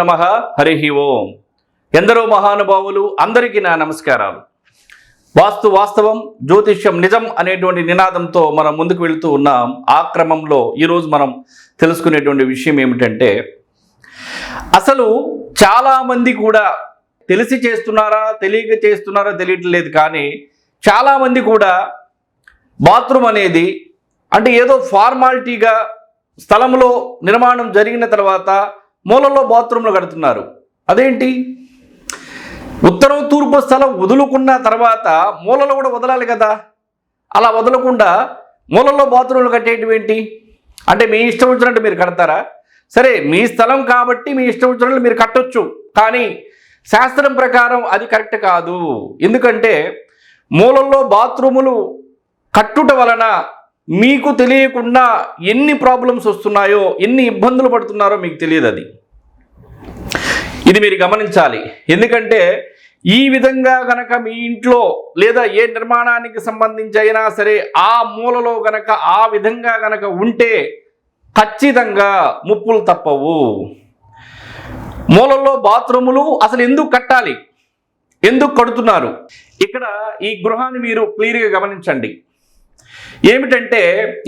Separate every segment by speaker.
Speaker 1: నమ హరి ఓం. ఎందరో మహానుభావులు అందరికీ నా నమస్కారాలు. వాస్తు వాస్తవం జ్యోతిష్యం నిజం అనేటువంటి నినాదంతో మనం ముందుకు వెళుతూ ఉన్నాం. ఆ క్రమంలో ఈరోజు మనం తెలుసుకునేటువంటి విషయం ఏమిటంటే అసలు చాలామంది కూడా తెలిసి చేస్తున్నారా తెలియక చేస్తున్నారా తెలియట్లేదు కానీ చాలామంది కూడా బాత్రూమ్ అనేది అంటే ఏదో ఫార్మాలిటీగా స్థలంలో నిర్మాణం జరిగిన తర్వాత మూలలో బాత్రూంలు కడుతున్నారు. అదేంటి? ఉత్తరం తూర్పు స్థలం వదులుకున్న తర్వాత మూలలో కూడా వదలాలి కదా. అలా వదలకుండా మూలలో బాత్రూంలు కట్టేటివి ఏంటి? అంటే మీ ఇష్టం వచ్చినట్టు మీరు కడతారా? సరే మీ స్థలం కాబట్టి మీ ఇష్టం వచ్చినట్లు మీరు కట్టొచ్చు. కానీ శాస్త్రం ప్రకారం అది కరెక్ట్ కాదు. ఎందుకంటే మూలల్లో బాత్రూములు కట్టుట వలన మీకు తెలియకుండా ఎన్ని ప్రాబ్లమ్స్ వస్తున్నాయో ఎన్ని ఇబ్బందులు పడుతున్నారో మీకు తెలియదు అది. ఇది మీరు గమనించాలి. ఎందుకంటే ఈ విధంగా గనక మీ ఇంట్లో లేదా ఏ నిర్మాణానికి సంబంధించి అయినా సరే ఆ మూలలో గనక ఆ విధంగా గనక ఉంటే ఖచ్చితంగా ముప్పులు తప్పవు. మూలల్లో బాత్రూములు అసలు ఎందుకు కట్టాలి? ఎందుకు కడుతున్నారు? ఇక్కడ ఈ గృహాన్ని మీరు క్లియర్గా గమనించండి. ఏమిటంటే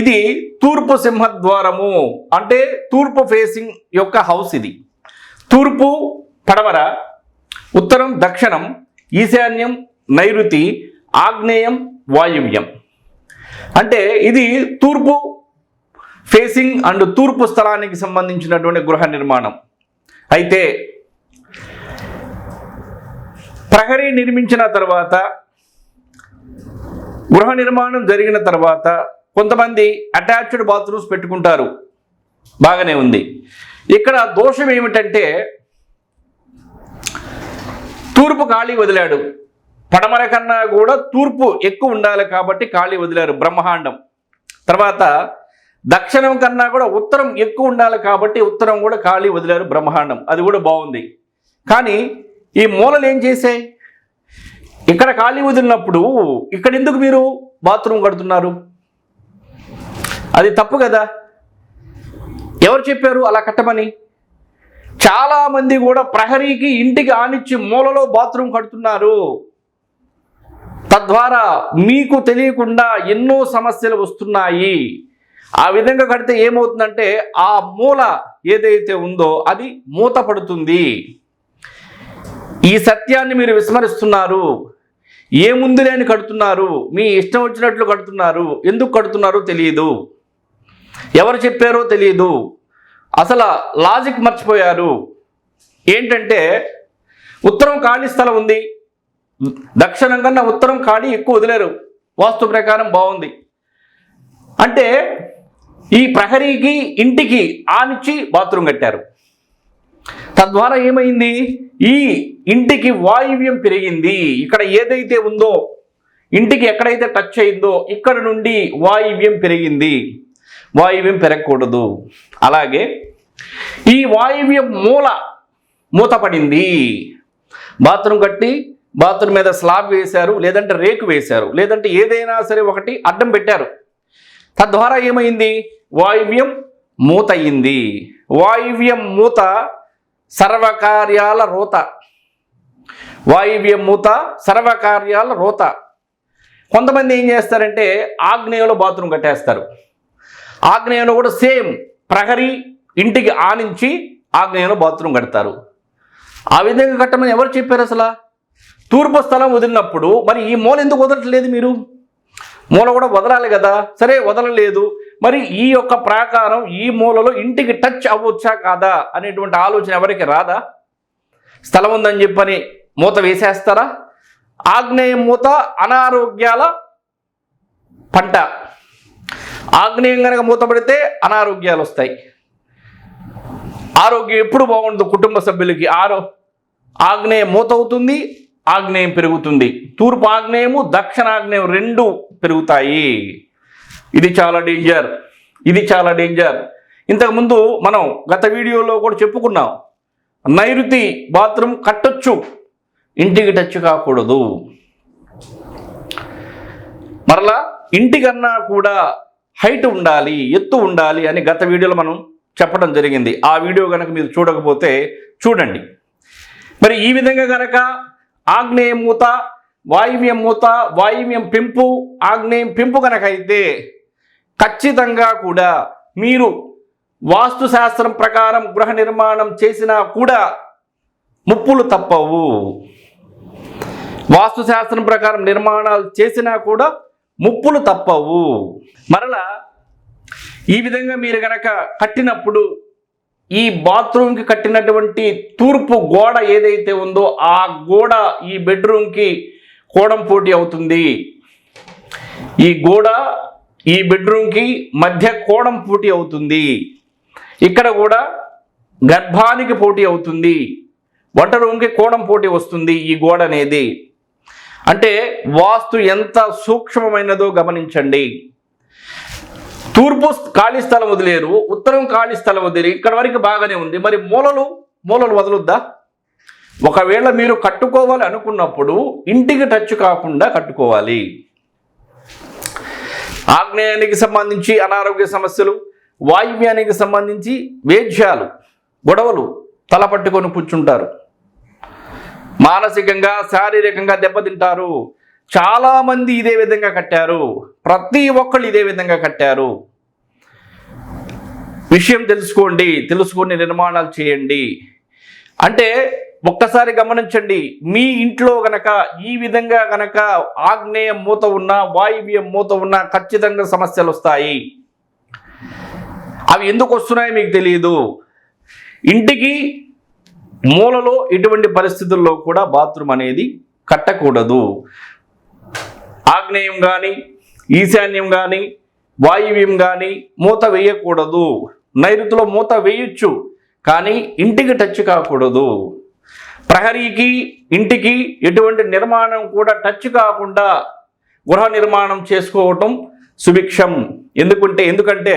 Speaker 1: ఇది తూర్పు సింహద్వారము అంటే తూర్పు ఫేసింగ్ యొక్క హౌస్ ఇది. తూర్పు పడమర ఉత్తరం దక్షిణం ఈశాన్యం నైరుతి ఆగ్నేయం వాయువ్యం. అంటే ఇది తూర్పు ఫేసింగ్ అండ్ తూర్పు స్థలానికి సంబంధించినటువంటి గృహ నిర్మాణం. అయితే ప్రహరీ నిర్మించిన తర్వాత గృహ నిర్మాణం జరిగిన తర్వాత కొంతమంది అటాచ్డ్ బాత్రూమ్స్ పెట్టుకుంటారు. బాగానే ఉంది. ఇక్కడ దోషం ఏమిటంటే తూర్పు ఖాళీ వదిలాడు. పడమర కన్నా కూడా తూర్పు ఎక్కువ ఉండాలి కాబట్టి ఖాళీ వదిలారు బ్రహ్మాండం. తర్వాత దక్షిణం కన్నా కూడా ఉత్తరం ఎక్కువ ఉండాలి కాబట్టి ఉత్తరం కూడా ఖాళీ వదిలారు బ్రహ్మాండం. అది కూడా బాగుంది. కానీ ఈ మూలలు ఏం చేశాయి? ఇక్కడ ఖాళీ వదిలినప్పుడు ఇక్కడ ఎందుకు మీరు బాత్రూమ్ కడుతున్నారు? అది తప్పు కదా. ఎవరు చెప్పారు అలా కట్టమని? చాలామంది కూడా ప్రహరీకి ఇంటికి ఆనిచ్చి మూలలో బాత్రూమ్ కడుతున్నారు. తద్వారా మీకు తెలియకుండా ఎన్నో సమస్యలు వస్తున్నాయి. ఆ విధంగా కడితే ఏమవుతుందంటే ఆ మూల ఏదైతే ఉందో అది మూత పడుతుంది ఈ సత్యాన్ని మీరు విస్మరిస్తున్నారు. ఏముంది లేని కడుతున్నారు? మీ ఇష్టం వచ్చినట్లు కడుతున్నారు. ఎందుకు కడుతున్నారో తెలియదు ఎవరు చెప్పారో తెలియదు అసలు లాజిక్ మర్చిపోయారు. ఏంటంటే ఉత్తరం ఖాళీ స్థలం ఉంది. దక్షిణం కన్నా ఉత్తరం ఖాళీ ఎక్కువ వదిలేరు. వాస్తు ప్రకారం బాగుంది. అంటే ఈ ప్రహరీకి ఇంటికి ఆనిచ్చి బాత్రూమ్ కట్టారు. తద్వారా ఏమైంది? ఈ ఇంటికి వాయువ్యం పెరిగింది. ఇక్కడ ఏదైతే ఉందో ఇంటికి ఎక్కడైతే టచ్ అయిందో ఇక్కడ నుండి వాయువ్యం పెరిగింది. వాయువ్యం పెరగకూడదు. అలాగే ఈ వాయువ్యం మూల మూతపడింది. బాత్రూమ్ కట్టి బాత్రూమ్ మీద స్లాబ్ వేశారు లేదంటే రేకు వేశారు లేదంటే ఏదైనా సరే ఒకటి అడ్డం పెట్టారు. తద్వారా ఏమైంది? వాయువ్యం మూత అయింది వాయువ్యం మూత సర్వకార్యాల రోత. వాయువ్య మూత సర్వకార్యాల రోత. కొంతమంది ఏం చేస్తారంటే ఆగ్నేయంలో బాత్రూమ్ కట్టేస్తారు. ఆగ్నేయంలో కూడా సేమ్ ప్రహరీ ఇంటికి ఆనించి ఆగ్నేయంలో బాత్రూమ్ కడతారు. ఆ విధంగా కట్టమని ఎవరు చెప్పారు అసలు? తూర్పు స్థలం వదిలినప్పుడు మరి ఈ మూల ఎందుకు వదలట్లేదు మీరు? మూల కూడా వదలాలి కదా. సరే వదలలేదు. మరి ఈ యొక్క ప్రాకారం ఈ మూలలో ఇంటికి టచ్ అవ్వచ్చా కాదా అనేటువంటి ఆలోచన ఎవరికి రాదా? స్థలం ఉందని చెప్పని మూత వేసేస్తారా? ఆగ్నేయ మూత అనారోగ్యాల పంట. ఆగ్నేయం కనుక మూతపడితే అనారోగ్యాలు వస్తాయి. ఆరోగ్యం ఎప్పుడు బాగుంటుంది కుటుంబ సభ్యులకి. ఆరో ఆగ్నేయ మూత అవుతుంది ఆగ్నేయం పెరుగుతుంది. తూర్పు ఆగ్నేయము దక్షిణాగ్నేయం రెండు పెరుగుతాయి. ఇది చాలా డేంజర్ ఇది చాలా డేంజర్ ఇంతకుముందు మనం గత వీడియోలో కూడా చెప్పుకున్నాం నైరుతి బాత్రూమ్ కట్టొచ్చు ఇంటికి టచ్ కాకూడదు. మరలా ఇంటికన్నా కూడా హైట్ ఉండాలి ఎత్తు ఉండాలి అని గత వీడియోలో మనం చెప్పడం జరిగింది. ఆ వీడియో కనుక మీరు చూడకపోతే చూడండి. మరి ఈ విధంగా గనక ఆగ్నేయం మూత వాయువ్యం మూత వాయువ్యం పెంపు ఆగ్నేయం పెంపు కనుక అయితే ఖచ్చితంగా కూడా మీరు వాస్తుశాస్త్రం ప్రకారం గృహ నిర్మాణం చేసినా కూడా ముప్పులు తప్పవు. వాస్తుశాస్త్రం ప్రకారం నిర్మాణాలు చేసినా కూడా ముప్పులు తప్పవు. మరలా ఈ విధంగా మీరు గనక కట్టినప్పుడు ఈ బాత్రూమ్కి కట్టినటువంటి తూర్పు గోడ ఏదైతే ఉందో ఆ గోడ ఈ బెడ్రూమ్కి కోడం పోటీ అవుతుంది. ఈ గోడ ఈ బెడ్రూమ్కి మధ్య కోడం పోటీ అవుతుంది. ఇక్కడ కూడా గర్భానికి పోటీ అవుతుంది. వంట రూమ్కి కోణం పోటీ వస్తుంది ఈ గోడ అనేది. అంటే వాస్తు ఎంత సూక్ష్మమైనదో గమనించండి. తూర్పు ఖాళీ స్థలం వదిలేరు ఉత్తరం ఖాళీ స్థలం వదిలేరు ఇక్కడ వరకు బాగానే ఉంది. మరి మూలలు మూలలు వదలొద్దా? ఒకవేళ మీరు కట్టుకోవాలి అనుకున్నప్పుడు ఇంటికి టచ్ కాకుండా కట్టుకోవాలి. ఆగ్నేయానికి సంబంధించి అనారోగ్య సమస్యలు వాయువ్యానికి సంబంధించి వేద్యాలు గొడవలు తల పట్టుకొని కూర్చుంటారు. మానసికంగా శారీరకంగా దెబ్బతింటారు. చాలామంది ఇదే విధంగా కట్టారు. ప్రతి ఒక్కళ్ళు ఇదే విధంగా కట్టారు. విషయం తెలుసుకోండి తెలుసుకొని నిర్మాణాలు చేయండి. అంటే ఒక్కసారి గమనించండి. మీ ఇంట్లో గనక ఈ విధంగా గనక ఆగ్నేయ మూత ఉన్నా వాయువ్యం మూత ఉన్నా ఖచ్చితంగా సమస్యలు వస్తాయి. అవి ఎందుకు వస్తున్నాయో మీకు తెలియదు ఇంటికి మూలలో ఇటువంటి పరిస్థితుల్లో కూడా బాత్రూమ్ అనేది కట్టకూడదు. ఆగ్నేయం కానీ ఈశాన్యం కానీ వాయువ్యం కానీ మూత వేయకూడదు. నైరుతిలో మూత వేయొచ్చు కానీ ఇంటికి టచ్ కాకూడదు. ప్రహరీకి ఇంటికి ఎటువంటి నిర్మాణం కూడా టచ్ కాకుండా గృహ నిర్మాణం చేసుకోవటం సుభిక్షం. ఎందుకంటే ఎందుకంటే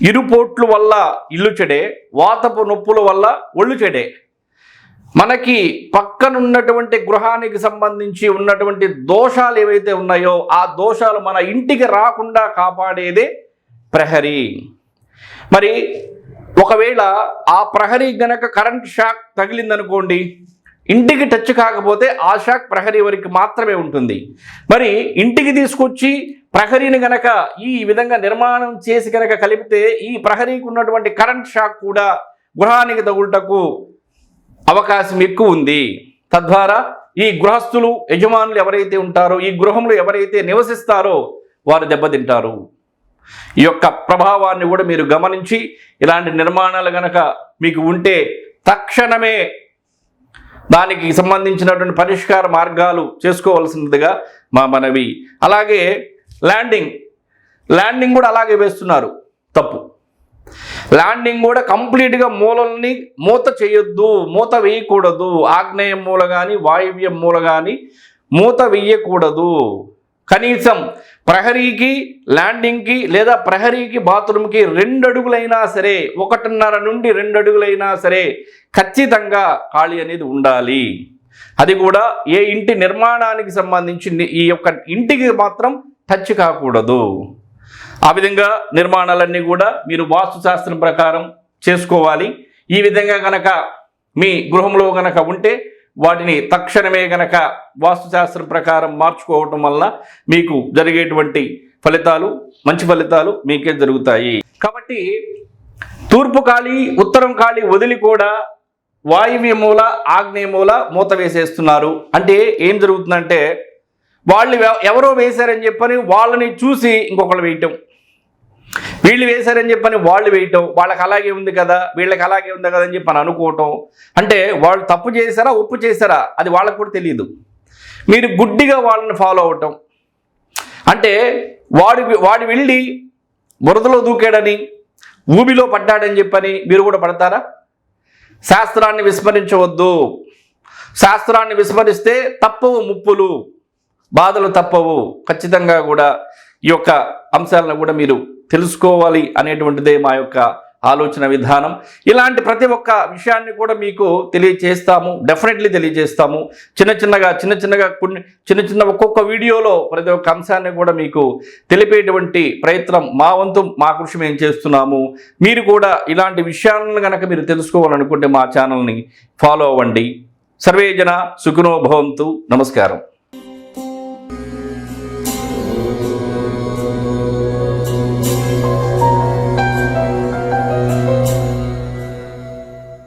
Speaker 1: ఇరుపోట్లు వల్ల ఇల్లు చెడే వాతపు నొప్పుల వల్ల ఒళ్ళు చెడే. మనకి పక్కనున్నటువంటి గృహానికి సంబంధించి ఉన్నటువంటి దోషాలు ఏవైతే ఉన్నాయో ఆ దోషాలు మన ఇంటికి రాకుండా కాపాడేదే ప్రహరీ. మరి ఒకవేళ ఆ ప్రహరీ గనక కరెంట్ షాక్ తగిలిందనుకోండి ఇంటికి టచ్ కాకపోతే ఆ షాక్ ప్రహరీ వరకు మాత్రమే ఉంటుంది. మరి ఇంటికి తీసుకొచ్చి ప్రహరీని గనక ఈ విధంగా నిర్మాణం చేసి గనక కలిపితే ఈ ప్రహరీకి ఉన్నటువంటి కరెంట్ షాక్ కూడా గృహానికి తగులుటకు అవకాశం ఎక్కువ ఉంది. తద్వారా ఈ గృహస్థులు యజమానులు ఎవరైతే ఉంటారో ఈ గృహంలో ఎవరైతే నివసిస్తారో వారు దెబ్బతింటారు. ఈ యొక్క ప్రభావాన్ని కూడా మీరు గమనించి ఇలాంటి నిర్మాణాలు గనక మీకు ఉంటే తక్షణమే దానికి సంబంధించినటువంటి పరిష్కార మార్గాలు చేసుకోవాల్సినదిగా మా మనవి. అలాగే ల్యాండింగ్. ల్యాండింగ్ కూడా అలాగే వేస్తున్నారు. తప్పు. ల్యాండింగ్ కూడా కంప్లీట్గా మూలల్ని మూత చేయొద్దు మూత వేయకూడదు. ఆగ్నేయం మూల కానీ వాయువ్యం మూల కానీ మూత వేయకూడదు. కనీసం ప్రహరీకి ల్యాండింగ్కి లేదా ప్రహరీకి బాత్రూమ్కి రెండు అడుగులైనా సరే ఒకటిన్నర నుండి రెండు అడుగులైనా సరే ఖచ్చితంగా ఖాళీ అనేది ఉండాలి. అది కూడా ఏ ఇంటి నిర్మాణానికి సంబంధించి ఈ యొక్క ఇంటికి మాత్రం టచ్ కాకూడదు. ఆ విధంగా నిర్మాణాలన్నీ కూడా మీరు వాస్తుశాస్త్రం ప్రకారం చేసుకోవాలి. ఈ విధంగా కనుక మీ గృహంలో కనుక ఉంటే వాటిని తక్షణమే గనక వాస్తుశాస్త్రం ప్రకారం మార్చుకోవటం వల్ల మీకు జరిగేటువంటి ఫలితాలు మంచి ఫలితాలు మీకే జరుగుతాయి. కాబట్టి తూర్పు ఖాళీ ఉత్తరం ఖాళీ వదిలి కూడా వాయువ్య మూల ఆగ్నేయ మూల మూత వేసేస్తున్నారు. అంటే ఏం జరుగుతుందంటే వాళ్ళు ఎవరో వేశారని చెప్పని వాళ్ళని చూసి ఇంకొకళ్ళు వేయటం. వీళ్ళు వేశారని చెప్పని వాళ్ళు వేయటం వాళ్ళకి అలాగే ఉంది కదా వీళ్ళకి అలాగే ఉంది కదా అని చెప్పని అనుకోవటం. అంటే వాళ్ళు తప్పు చేశారా ఒప్పు చేశారా అది వాళ్ళకు కూడా తెలియదు. మీరు గుడ్డిగా వాళ్ళని ఫాలో అవటం అంటే వాడు వాడు వెళ్ళి బురదలో దూకాడని ఊబిలో పడ్డాడని చెప్పని మీరు కూడా పడతారా? శాస్త్రాన్ని విస్మరించవద్దు. శాస్త్రాన్ని విస్మరిస్తే తప్పవు ముప్పులు బాధలు తప్పవు. ఖచ్చితంగా కూడా ఈ యొక్క అంశాలను కూడా మీరు తెలుసుకోవాలి అనేటువంటిదే మా యొక్క ఆలోచన విధానం. ఇలాంటి ప్రతి ఒక్క విషయాన్ని కూడా మీకు తెలియజేస్తాము డెఫినెట్లీ తెలియజేస్తాము. చిన్న చిన్నగా చిన్న చిన్నగా కొన్ని చిన్న చిన్న ఒక్కొక్క వీడియోలో ప్రతి ఒక్క అంశాన్ని కూడా మీకు తెలిపేటువంటి ప్రయత్నం మా వంతు మా కృషి మేము చేస్తున్నాము. మీరు కూడా ఇలాంటి విషయాలను కనుక మీరు తెలుసుకోవాలనుకుంటే మా ఛానల్ని ఫాలో అవ్వండి. సర్వే జన నమస్కారం.